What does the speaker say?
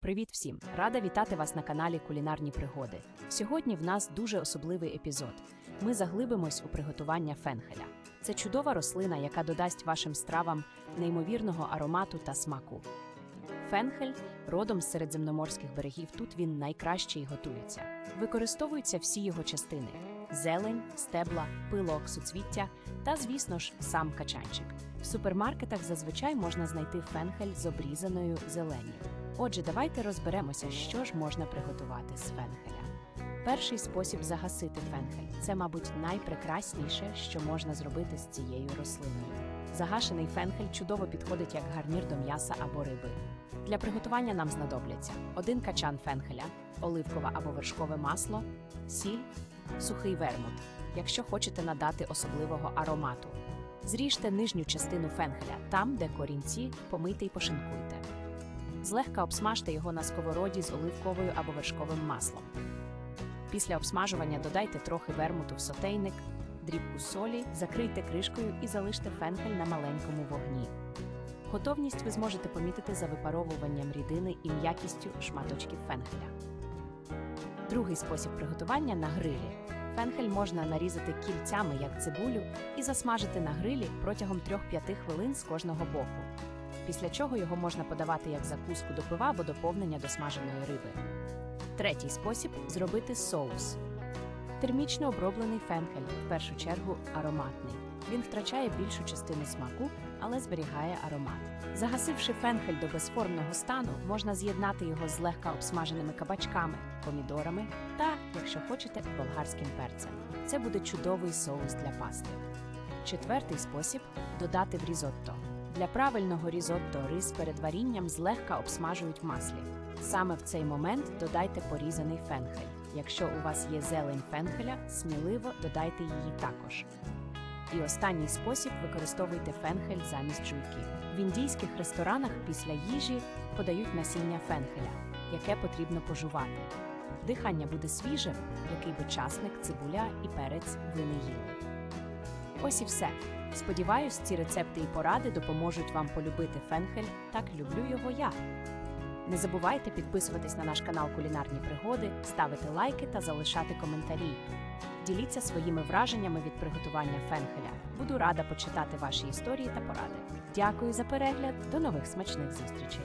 Привіт всім! Рада вітати вас на каналі Кулінарні пригоди. Сьогодні в нас дуже особливий епізод. Ми заглибимось у приготування фенхеля. Це чудова рослина, яка додасть вашим стравам неймовірного аромату та смаку. Фенхель родом з середземноморських берегів. Тут він найкраще й готується. Використовуються всі його частини: зелень, стебла, пилок, суцвіття та, звісно ж, сам качанчик. В супермаркетах зазвичай можна знайти фенхель з обрізаною зеленню. Отже, давайте розберемося, що ж можна приготувати з фенхеля. Перший спосіб загасити фенхель це, мабуть, найпрекрасніше, що можна зробити з цією рослиною. Загашений фенхель чудово підходить як гарнір до м'яса або риби. Для приготування нам знадобляться один качан фенхеля, оливкове або вершкове масло, сіль, сухий вермут, якщо хочете надати особливого аромату. Зріжте нижню частину фенхеля там, де корінці, помийте і пошинкуйте. Злегка обсмажте його на сковороді з оливковою або вершковим маслом. Після обсмажування додайте трохи вермуту в сотейник, дрібку солі, закрийте кришкою і залиште фенхель на маленькому вогні. Готовність ви зможете помітити за випаровуванням рідини і м'якістю шматочків фенхеля. Другий спосіб приготування на грилі. Фенхель можна нарізати кільцями, як цибулю, і засмажити на грилі протягом 3-5 хвилин з кожного боку. Після чого його можна подавати як закуску до пива або доповнення до смаженої риби. Третій спосіб зробити соус. Термічно оброблений фенхель, в першу чергу ароматний. Він втрачає більшу частину смаку, але зберігає аромат. Загасивши фенхель до безформного стану, можна з'єднати його з злегка обсмаженими кабачками, помідорами та, якщо хочете, болгарським перцем. Це буде чудовий соус для пасти. Четвертий спосіб додати в різотто. Для правильного різотто рис перед варінням злегка обсмажують в маслі. Саме в цей момент додайте порізаний фенхель. Якщо у вас є зелень фенхеля, сміливо додайте її також. І останній спосіб використовуйте фенхель замість жуйки. В індійських ресторанах після їжі подають насіння фенхеля, яке потрібно пожувати. Дихання буде свіжим, який би часник, цибуля і перець ви не їли. Ось і все. Сподіваюсь, ці рецепти і поради допоможуть вам полюбити фенхель, так люблю його я. Не забувайте підписуватись на наш канал Кулінарні пригоди, ставити лайки та залишати коментарі. Діліться своїми враженнями від приготування фенхеля. Буду рада почитати ваші історії та поради. Дякую за перегляд. До нових смачних зустрічей!